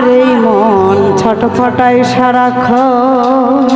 আমার এই মন ছটফটায় সারাক্ষণ।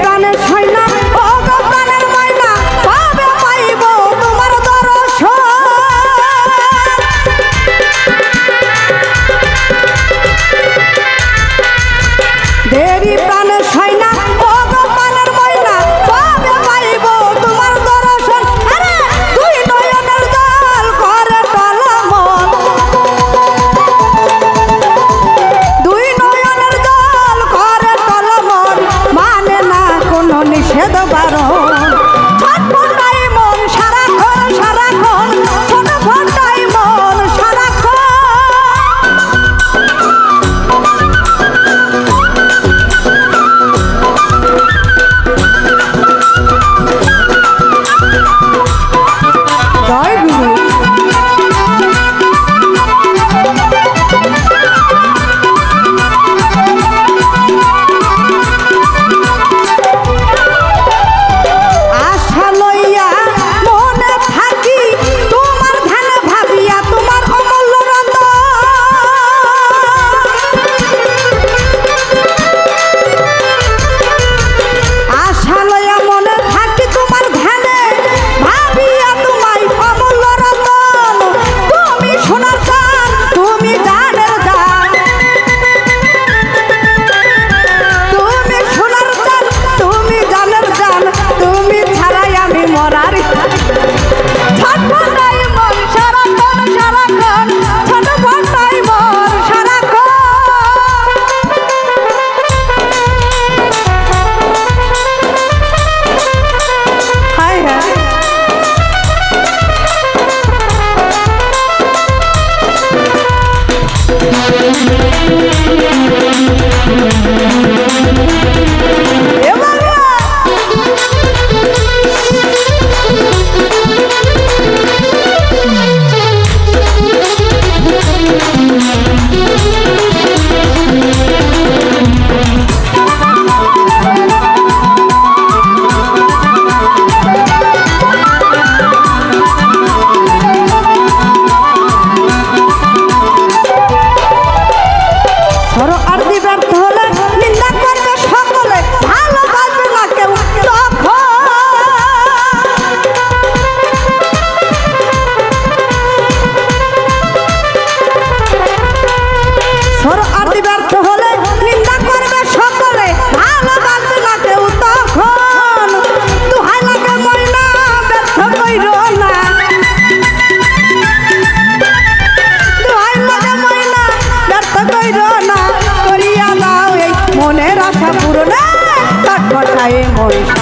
প্রাণের છે તમારો প্রার্থনা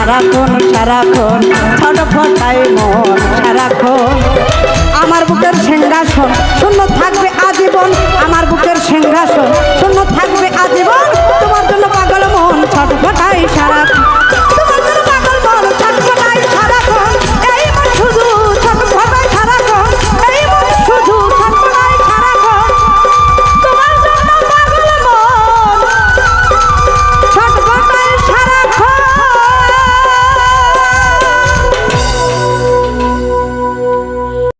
সারাক্ষণ সারাক্ষণ ছটফটাই মন, সারাক্ষণ। আমার বুকের সিংহাসন, শূন্য থাকবে আজীবন। আমার বুকের সিংহাসন, শূন্য থাকবে আজীবন। তোমার জন্য পাগল মন ছটফটাই সারাক্ষণ।